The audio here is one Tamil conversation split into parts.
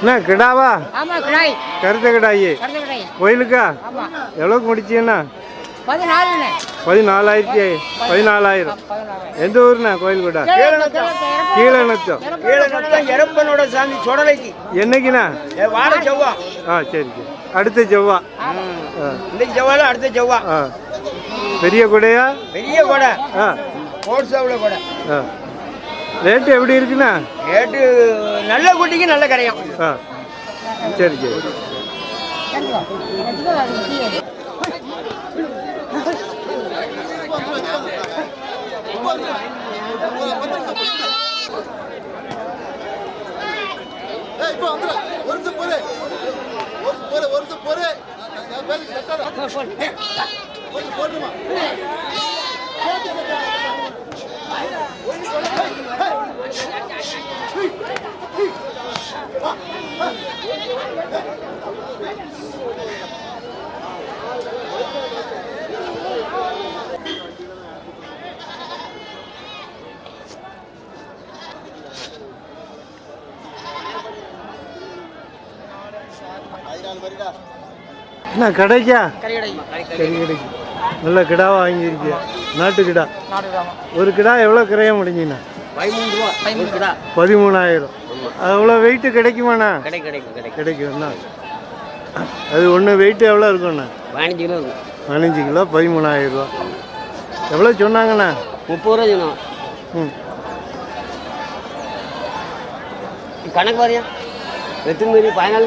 என்ன கிடாவா? கருத்த கிடாயி. கோயிலுக்கா? எவ்வளோக்கு முடிச்சீங்கண்ணா பதினாலாயிரத்தி பதினாலாயிரம். எந்த ஊருண்ணா கோயில் கூட கீழே நத்தம். எரப்பனோட சாமி சொடலைக்கு. என்னைக்குண்ணா? வார செவ்வா. ஆ சரி சரி. அடுத்த செவ்வா. ஆ. இந்த செவ்வால அடுத்த செவ்வா. ஆ. பெரிய குடையா? பெரிய கொடை. ஆ. கோட்ஸாவில் கொடை. ஆ. ரேட்டு எப்படி இருக்குண்ணா? ரேட்டு நல்ல குட்டிக்கு நல்ல கரையும். ஆ சரி சரி. ஏய் இப்போ வந்துரு ஒரு நிமிஷம் போரு ஒரு போரு ஒரு நிமிஷம் போரு நான் வேலைக்கு கட்டாத போட்டு போட்டுமா ஐநாள் வரிடா என்ன கடைக்கா? கறி கடை சரி கிடைக்கு நல்ல கிடாவா வாங்கியிருக்கிய? நாட்டு கிடா ஒரு கிடா எவ்வளோ கிரைய முடிஞ்சுண்ணா பதிமூணு ரூபா. பதிமூணு கிடா பதிமூணாயிரம். அவ்வளோ வெயிட்டு கிடைக்குமாண்ணா? கிடைக்கும் கிடைக்கும் கிடைக்கும். கிடைக்கும்ண்ணா. அது ஒன்று வெயிட் எவ்வளோ இருக்கும்ண்ணா? பதினஞ்சு கிலோ இருக்கும் பதினஞ்சு கிலோ பதிமூணாயிரம் ரூபா. எவ்வளோ சொன்னாங்கண்ணா? முப்பது ரூபா சொன்னோம். ம். கணக்கு வரையா எத்தனை மீறி பதினாலு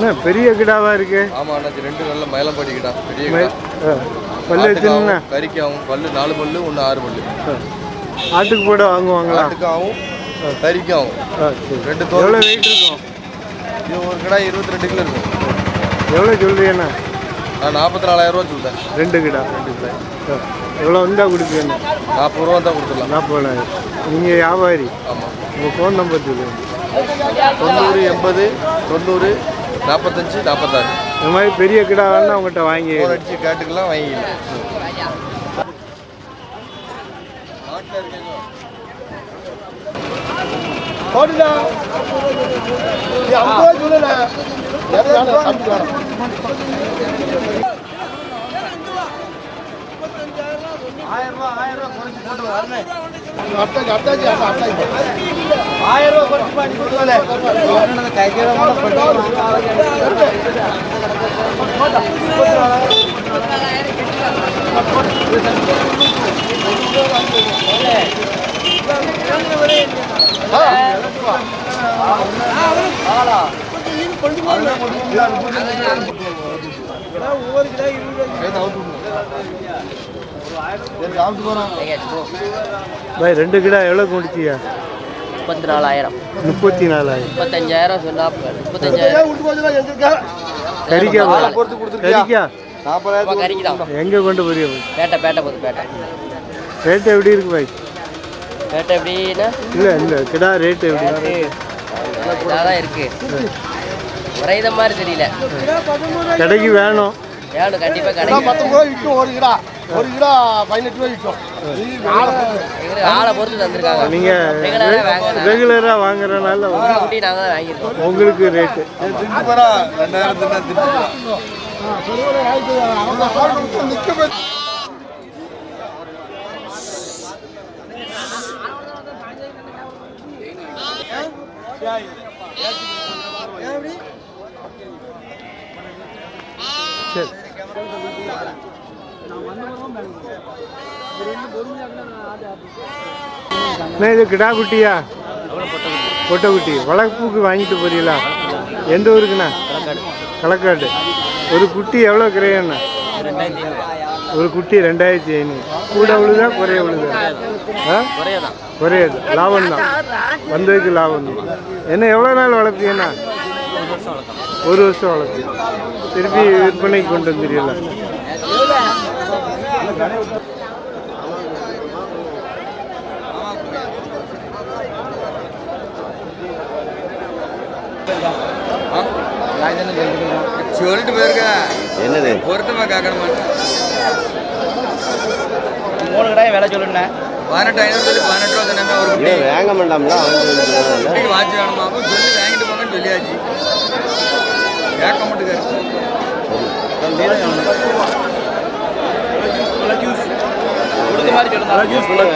என்ன பெரிய கிடாவா இருக்கு? ஆமா அண்ணாச்சி ரெண்டு நல்ல மயிலம்பாடிக்கிட்டா பெரிய மை- கிடா. பல்லு ஆட்டுக்காவும், வச்சுருந்தா கறிக்காவும் பல்லு நாலு பல்லு ஒன்று ஆறு பல்லு. ஆட்டுக்கு போட வாங்குவாங்களா? ஆட்டுக்காவும் கறிக்காவும் சரி. ரெண்டு தோல். எவ்வளோ வெயிட் இருக்கும்? இது ஒரு கிடா இருபத்தி ரெண்டு கிலோ இருக்கும். எவ்வளோ சொல்றீங்கண்ணா நான் நாற்பத்தி நாலாயிரம் ரூபா சொல்லிட்டேன் ரெண்டு கிடா ரெண்டு கிடா. ஆ, எவ்வளோ வந்தா கொடுப்பீங்க? நாற்பது ரூபா தான் கொடுத்துடலாம். நாற்பதாயிரம். நீங்கள் வியாபாரி? ஆமாம் உங்கள் ஃபோன் நம்பர் சொல்லுங்கள் தொண்ணூறு எண்பது தொண்ணூறு நாற்பத்தஞ்சு நாற்பத்தாறு இந்த மாதிரி பெரிய கிடா வேணா உங்கள்கிட்ட வாங்கி ஃபோன் அடிச்சு கேட்டுக்கலாம் வாங்கிக்கலாம். போடுடா நீ ஐம்பது சொல்லுடா. இரநூறு சாப்பிட்டு வேணும் ஒவ்வொரு கிலோ இருபது பாய் ரெண்டு கிடா எவ்வளோ முடிச்சியா? முப்பத்தி நாலாயிரம் முப்பத்தி நாலாயிரம் முப்பத்தஞ்சாயிரம். சொன்னா முப்பத்தஞ்சாயிரம் கறிக்கா கறிக்கா? நாற்பதாயிரத்து கறிக்கு தான் எங்கே கொண்டு போறிய? பேட்டை பேட்டை போகுது பேட்டை. ரேட்டு எப்படி இருக்கு பாய்? பேட்டை எப்படின்னா? இல்லை இந்த கிடா ரேட்டு எப்படி? இதாக தான் இருக்கு. குறைத மாதிரி தெரியல. கடைக்கு வேணும். வேணும் கண்டிப்பாக கிடா கிடைக்கும் பத்தொன்பது ரூபாய் விற்கும் ஒரு கிடா. ஒரு கிடா பதினெட்டு ரூபாய் விற்கும் ஆளை பொறுத்து தந்திருக்காங்க. நீங்கள் ரெகுலராக வாங்க ரெகுலராக வாங்குறதுனால உங்களுக்கு ரேட்டு சரி. அண்ணா, இது கிடா குட்டியா? பொட்டை குட்டி வளர்ப்புக்கு வாங்கிட்டு போறீங்களா? எந்த ஊருக்குண்ணா? களக்காடு. ஒரு குட்டி எவ்வளோ கிரையண்ணா? ஒரு குட்டி ரெண்டாயிரத்தி ஐநூறு. கூட விழுதா குறைய விழுதா ஆ? குறையாது. லாபம் தான் வந்ததுக்கு லாபம் தான் என்ன எவ்வளோ நாள் வளர்ப்பீங்கண்ணா? ஒரு வருஷம் வளர்ப்பு திருப்பி விற்பனைக்கு கொண்டு வந்துடுறீங்களா சொல்லிட்டு போயிருக்க. என்னது? பொருத்தமா கேட்கணுமா மூணு கடாயும் விலை சொல்லுண்ணே. பதினெட்டு ஐநூறு சொல்லி பதினெட்டு ரூபா தானே ஒரு வாங்க மாட்டாங்களா குட்டிக்கு வாட்சி வேணுமா? சொல்லி வாங்கிட்டு போங்கன்னு சொல்லியாச்சு. கேட்க கொடுத்த மாதிரி சொல்லுங்க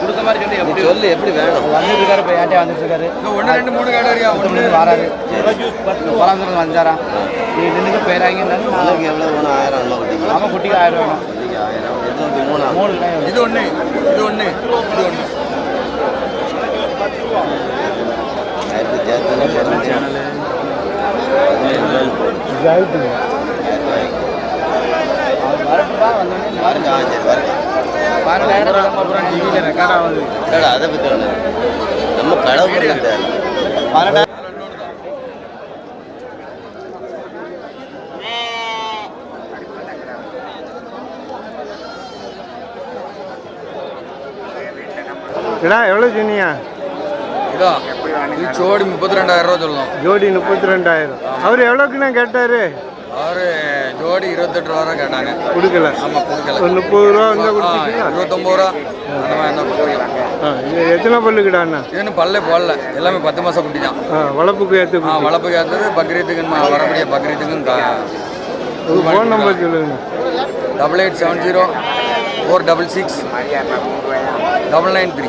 கொடுத்த மாதிரி சொல்லி எப்படி சொல்லு எப்படி வேணும்? வந்துட்டு இருக்காரு இப்போ ஏன்ட்டே வந்துட்டு இருக்காரு இங்க ஒன்று ரெண்டு மூணு கடை இருக்கா ஒன்று வராரு. பராமரித்து வந்தாராம் நீ நின்றுக்கு பேராங்க உங்களுக்கு எவ்வளோ வேணும்? ஆயிரம் உள்ள குட்டிக்கு அவன் குட்டிக்கு ஆயிரம் வேணும். குட்டிக்கு ஆயிரம். எட்நூத்தி மூணா? மூணு கடாயம் இது ஒன்று இது ஒன்று இது ஒன்று ஆயிரத்தி சேர்த்தாலே பதினஞ்சு. வரட்டுப்பா வந்தோடனே பாருங்க ஆ சரி பாருங்க அதை பற்றி ஒன்று நம்ம எவ்வளோ இதோ இது ஜோடி முப்பத்தி ரெண்டாயிரம் ரூபா சொல்லணும் ஜோடி முப்பத்தி ரெண்டாயிரம். அவர் எவ்வளோக்குண்ணா கேட்டார்? அவரு ஜோடி இருபத்தெட்டு ரூபா தான் கேட்டாங்க. கொடுக்கல. ஆமா கொடுக்கல. ஒரு முப்பது ரூபா வந்தால் ஆ, கொடுத்தீங்களா இருபத்தொம்பது ரூபா. அந்த மாதிரி என்ன இது எத்தனை பல்லு கிடாண்ணா இது இன்னும் பல்லே போடல. எல்லாமே பத்து மாசம் குட்டி தான் வளர்ப்புக்கு ஏற்ற ஆ வளர்ப்புக்கு ஏற்றது பக்ரீத்துக்கு வரக்கூடிய பக்ரீத்துக்கும் ஒரு ஃபோன் நம்பர் சொல்லுங்க. Double eight seven zero four double six double nine three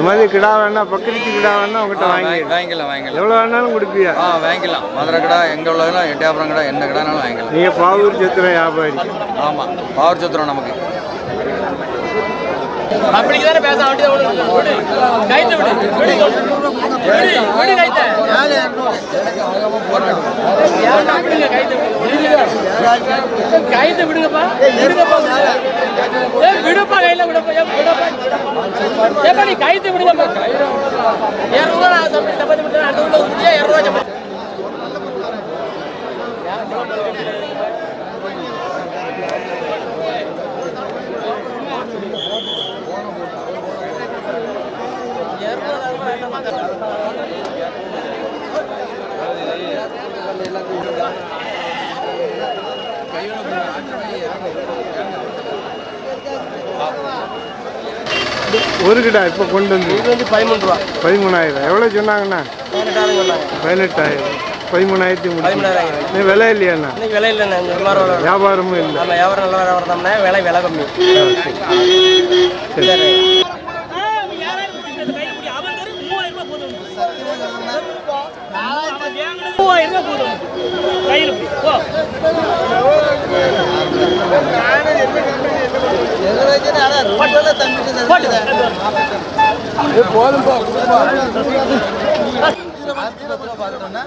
இந்த மாதிரி கிடா வேணா பக்கரிக்கு கிடா வேணா உங்கள்கிட்ட வாங்கி வாங்கிக்கலாம் வாங்கிக்கலாம். எவ்வளோ வேணாலும் கொடுப்பியா? ஆ வாங்கிக்கலாம். மதுரை கடை எங்கே உள்ளதுனா எட்டியாபுரம் கடை என்ன கடைனாலும் வாங்கிக்கலாம். நீங்கள் பாவூர் சத்திர வியாபாரி. ஆமாம் பவர் சத்திரம் நமக்கு. தானே பேச வேண்டியது கைத்து விடு. விடு. விடு. விடு கைத்த. விடுங்க கைத்து கைத்து விடுங்கப்பா. விடுங்கப்பா. ஏ விடுப்பா கையில விடுப்பா. விடுப்பா. ஏப்பா நீ கைத்து விடுங்கப்பா. இரநூறுவா நான் தம்பி தப்பி விட்டு அந்த உள்ள ஊற்றியா இரநூறுவா ஒரு கிடா இப்போ கொண்டு வந்து. இது வந்து பதிமூணு ரூபா. பதிமூணாயிரம். எவ்வளோ சொன்னாங்கண்ணா? பதினெட்டாயிரம் பதிமூணாயிரத்தி நீ விலை இல்லையாண்ணா? விலை இல்லைண்ணே. வியாபாரமும் இல்லை. நம்ம வியாபாரம் நல்ல வியாபாரம் விலை விலை கம்மி. சரி. போதும் பார்த்தோன்னா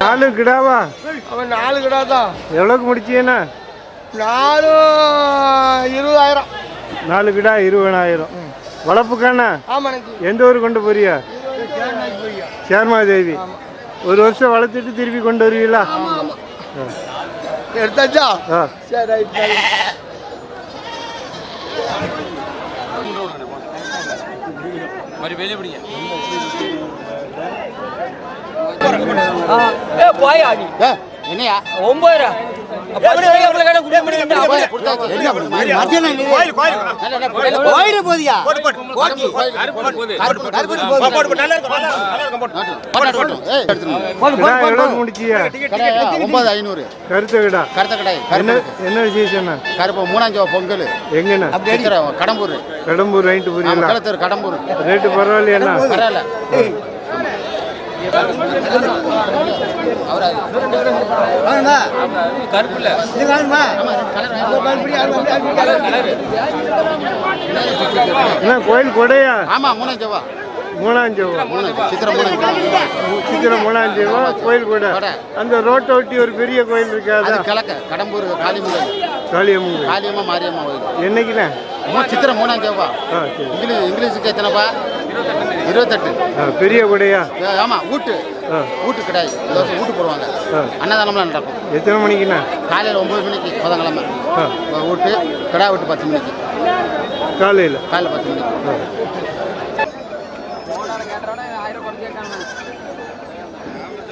நாலு கிடாவா? அவன் நாலு கடை தான் எவ்வளோக்கு முடிச்சீங்கண்ணா நாலு இருபதாயிரம். நாலு கிடா இருபதாயிரம். வளர்ப்புக்காண்ணா ஆமாம் எந்த ஊர் கொண்டு போறியா? சேர்மாதேவி ஒரு வருஷம் வளர்த்துட்டு திருப்பி கொண்டு வருவீங்களா? எடுத்தாச்சா? சரி ரைட் ஏ போயா நீ? என்னையா? ஒன்பது போதியா? ஐநூறு. கருத்த கிடா கருத்த கடை. என்ன என்ன? விசேஷம்ண்ணா கருப்பு மூணாஞ்சோ பொங்கல். எங்கண்ணா? கடம்பூர். கடம்பூர் போறீங்களா? களத்தூர் கடம்பூர். ரேட்டு பரவாயில்லையாண்ணா பரவாயில்ல. என்ன கோயில் கொடையா? ஆமா மூணாஞ்சோவா. மூணாஞ்சேவா? மூணாஞ்சோ சித்திரை மூணாஞ்சோ சித்திரம் மூணாஞ்சேவா கோயில் கொடை. அந்த ரோட்டை ஒட்டி ஒரு பெரிய கோயில் அது இருக்காதா கிழக்க கடம்பூர் காளியம்மன் கோயில். காளியம்மா மாரியம்மா கோயில். என்னைக்குண்ணா? மூணு சித்திரை மூணாஞ்சோவா. ஆ சரி. இங்கிலீஷ் இங்கிலீஷுக்கு எத்தனைப்பா? இருபத்தெட்டு. பெரிய கொடையா ஏ, ஆமா ஊட்டு. ஆ. ஊட்டு கிடையாது. ஊட்டு போடுவாங்க. அன்னதானம்லாம் நடக்கும். எத்தனை மணிக்குண்ணா? காலையில் ஒம்பது மணிக்கு புதன்கிழமை. ஊட்டு கிடா விட்டு பத்து மணிக்கு. காலையில்? காலையில் பத்து மணிக்கு.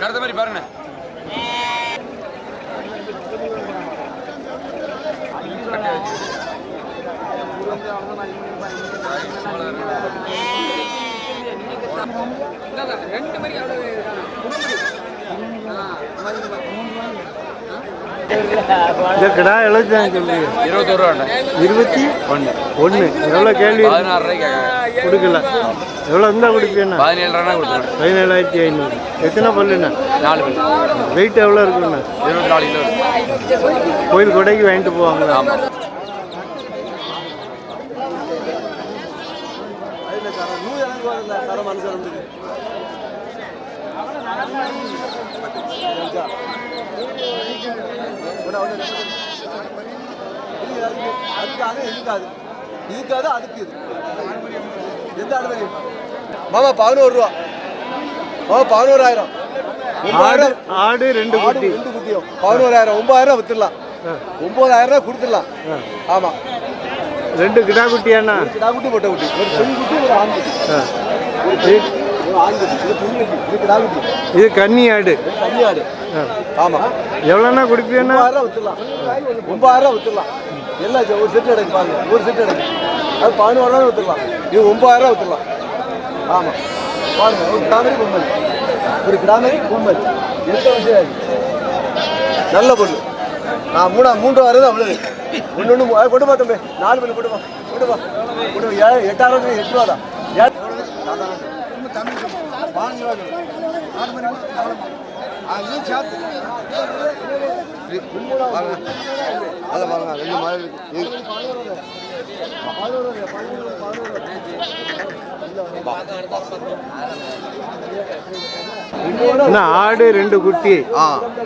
கடத்த மாதிரி இந்த கிடா இருபத்தோரு ரூபா இருபத்தி ஒன்று. ஒன்று. எவ்வளோ கேள்வி? பதினாறு ரூபாய்க்கு கொடுக்கல. எவ்வளோ இருந்தால் கொடுப்பீண்ணா பதினேழு ரூபா கொடுத்துருவேன். பதினேழாயிரத்தி ஐநூறு. எத்தனை பல்லுண்ணா நாலு பேர் வெயிட் எவ்வளோ இருக்குண்ணா? இருபத்தி நாலு கிலோ இருக்கு. கோயில் கொடைக்கு வாங்கிட்டு போவாங்களா? ஆமா இதுக்காக அதுக்கு இது எந்த ஆடு மாமா பதினோரு ரூபா. மாமா பதினோராயிரம். ஆடு ஆடு ரெண்டு குட்டி. ரெண்டு குட்டியும். பதினோராயிரம் ஒன்பதாயிரம் வித்துடலாம். ஒன்பதாயிரம் ரூபா கொடுத்துடலாம். ஆ. ரெண்டு கிடா குட்டியாண்ணா கிடா குட்டி பொட்டை குட்டி. ஒரு பெண் குட்டி ஒரு ஆண் குட்டி. இது- ஒரு ஆண் குட்டி இது பெண் குட்டி இது கிடா குட்டி இது கன்னி ஆடு கன்னி ஆடு. ஆமா. எவ்வளோண்ணா கொடுப்பீண்ணா ஒன்பதாயிரம் வித்துடலாம் ஒன்பதாயிரம் வித்துடலாம் எல்லாம் ஒரு செட்டு எடுக்கு பாருங்க. ஒரு செட்டு எடுக்கு அது பதினோராயிரம் வித்துடலாம் இது ஒன்பதாயிரம் வித்துடலாம் ஆமா. பாருங்க ஒரு கிடாமரி பொம்மல் ஒரு கிடாமரி பொம்மல் எந்த விஷயம்? நல்ல பொண்ணு. நான் மூணா மூன்று வாரம் தான் அவ்வளவு ஒன்று ஒன்று கொண்டு பா தம்பி நாலு மணி கொண்டு பா கொண்டு ஏ எட்டாயிரம் எட்டு ரூபா தான் ஏ- பாஞ்சு அதையும் சேர்த்து அதை பாருங்க ரெண்டு மாதிரி இருக்கு. ஆடு ரெண்டு குட்டி? ஆ.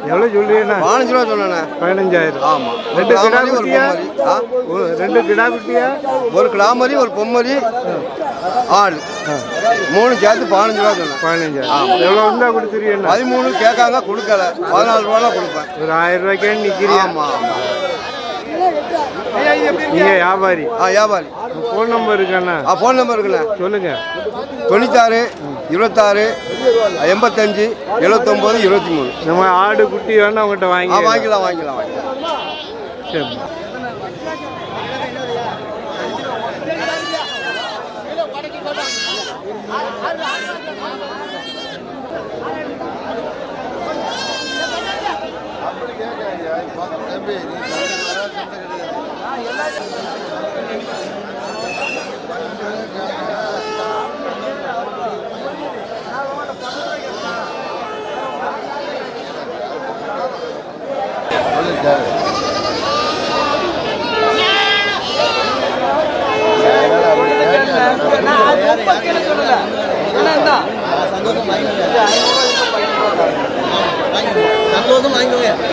எவ்வளோ சொல்றீங்கண்ணா பதினஞ்சு ரூபா சொன்னேன். பதினஞ்சாயிரம். ஆமா. ரெண்டு ரெண்டு கிடா குட்டியா? ஒரு கிடாமரி ஒரு பொம்மரி ஆடு மூணு சேர்த்து பதினஞ்சு ரூபா சொன்னேன் பதினஞ்சாயிரம் எவ்வளோ வந்தா கொடுத்துருவீங்கண்ணா பதிமூணு கேட்காங்க கொடுக்கல. பதினாலு ரூபா கொடுப்பேன். ஒரு ஆயிரம் ரூபாய்க்கே நீங்க வியாபாரி. ஆ வியாபாரி. ஃபோன் நம்பர் இருக்காண்ணா ஆ ஃபோன் நம்பர் இருக்குல்ல சொல்லுங்க. தொண்ணூத்தாறு இருபத்தாறு எண்பத்தஞ்சு எழுபத்தொம்போது இருபத்தி மூணு. நம்ம ஆடு குட்டி வேணா உங்கள்கிட்ட வாங்கி வாங்கிக்கலாம் வாங்கிக்கலாம் வாங்கிக்கலாம். சரி.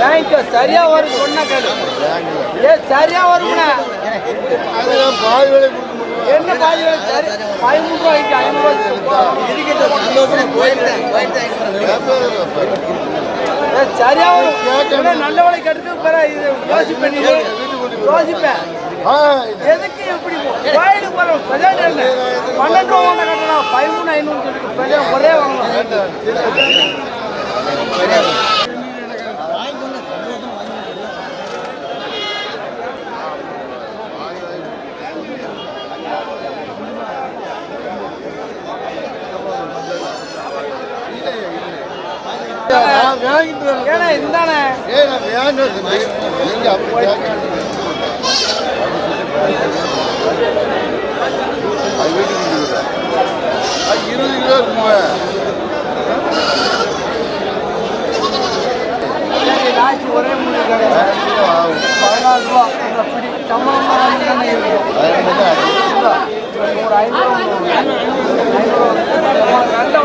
வாங்கிக்கோ சரியா வரும் சொன்னா கேளு. ஏ சரியா வரும்ண்ணா என்ன பாதி விலை? பதிமூணு ரூபாய்க்கு ஐநூறு ரூபாய்க்கு சரியா வரும். நல்ல விலை கட்டுறது பிற இது யோசிப்பேன் யோசிப்பேன். எதுக்கு இப்படி கோயிலுக்கு போறோம் பிரஜெண்ட் என்ன? பன்னெண்டு ரூபா கட்டலாம் பதிமூணு ஐநூறு சொல்லிட்டு பிரஜெண்ட் ஒரே வாங்கலாம் ஏன்னா இருந்தானே ஏன் வேண்டாம் இருபது கிலோ இருக்குமா லாய்ச்சி ஒரே முடி கிடையாது பதினாலு ரூபா பிடி சம்பளம் ஒரு ஐநூறு நல்ல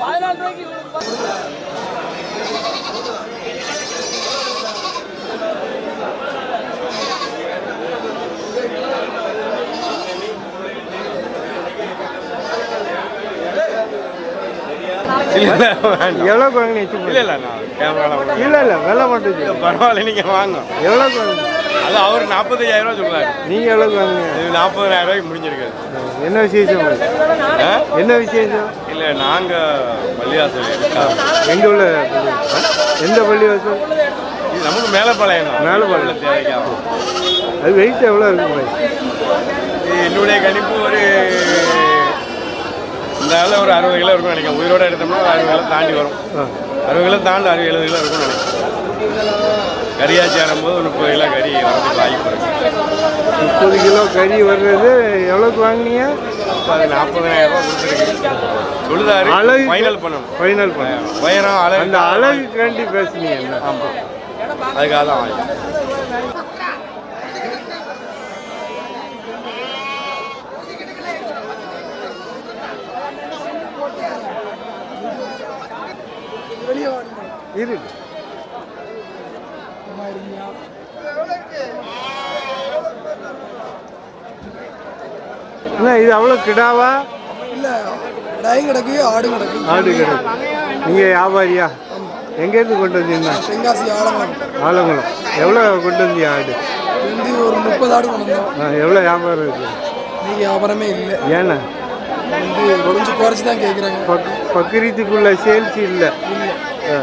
பதினாலு ரூபாய்க்கு எவ்வளோக்கு வாங்கினீங்க இல்ல இல்ல நான் கேமரால இல்லை இல்லை விலை மட்டும். பரவாயில்ல நீங்க வாங்க. எவ்வளோக்கு வாங்கினீங்க அது அவர் நாற்பத்தையாயிரம் ரூபாய் சொல்றாரு. நீங்கள் எவ்வளோக்கு வாங்கினீங்க இது நாற்பதாயிரம் ரூபாய்க்கு முடிஞ்சிருக்காது என்ன விசேஷம்? என்ன விசேஷம்? இல்ல நாங்க பள்ளிவாசல் எங்கே உள்ள? எந்த பள்ளி வாசல் இது நமக்கு மேலப்பாளையம் தான். மேலப்பாளையம். தேவைக்காகும் அது வெயிட் எவ்வளோ இருக்கும் என்னுடைய கணிப்பு ஒரு இந்த ஒரு அறுபது கிலோ இருக்கும்னு நினைக்கிறேன். உயிரோட எடுத்தோம்னா அறுபது கிலோ தாண்டி வரும். அறுபது கிலோ தாண்டி அறுபது எழுபது கிலோ நினைக்கிறேன். கறியாச்சி ஆடும்போது ஒரு முப்பது கிலோ கறி வரதுக்கு வாய்ப்பு இருக்கு முப்பது கிலோ கறி வர்றது எவ்வளோக்கு வாங்கினீங்க? அது நாற்பதாயிரம் ரூபாய் கொடுத்துருக்கு சொல்லுதாரு அழகு ஃபைனல் பண்ணணும். ஃபைனல் பண்ண உயரம் அழகு அந்த அழகுக்காண்டி பேசுனீங்க என்ன? ஆமாம் அதுக்காக தான் வாங்கி இருக்கு இது அவ்வளோ கிடாவா? இல்லை டாயும் கிடக்கு ஆடும் கிடக்கு. ஆடு கிடக்கு. நீங்கள் வியாபாரியா? எங்கேருந்து கொண்டு வந்தீங்க தென்காசி ஆலமரம் ஆலங்குளம். எவ்வளோ கொண்டு வந்தீங்க ஆடு? வந்து ஒரு முப்பது ஆடு கொண்டு வந்தோம். ஆ, எவ்வளோ வியாபாரம் இருக்கு? இன்னைக்கு வியாபாரமே இல்லை. ஏண்ணா? வந்து கொஞ்சம் குறைச்சி தான் கேட்குறாங்க பக் பக்ரீத்துக்குள்ள சேல்ஸ் இல்லை. ஆ.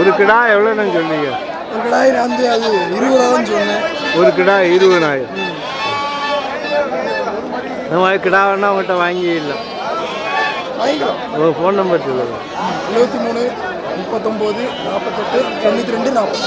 ஒரு கிடா எவ்வளோன்னு சொன்னீங்க? ஒரு கடாய் வந்து அது இருபது ரூபா தான் சொன்னேன். ஒரு கிடா இருபதாயிரம். நம்ம கிடா வேணா உங்கள்கிட்ட வாங்கிடலாம் வாங்கிக்கலாம். உங்கள் ஃபோன் நம்பர் சொல்லுங்கள் எழுபத்தி மூணு முப்பத்தொம்போது நாற்பத்தெட்டு தொண்ணூற்றி ரெண்டு நாற்பது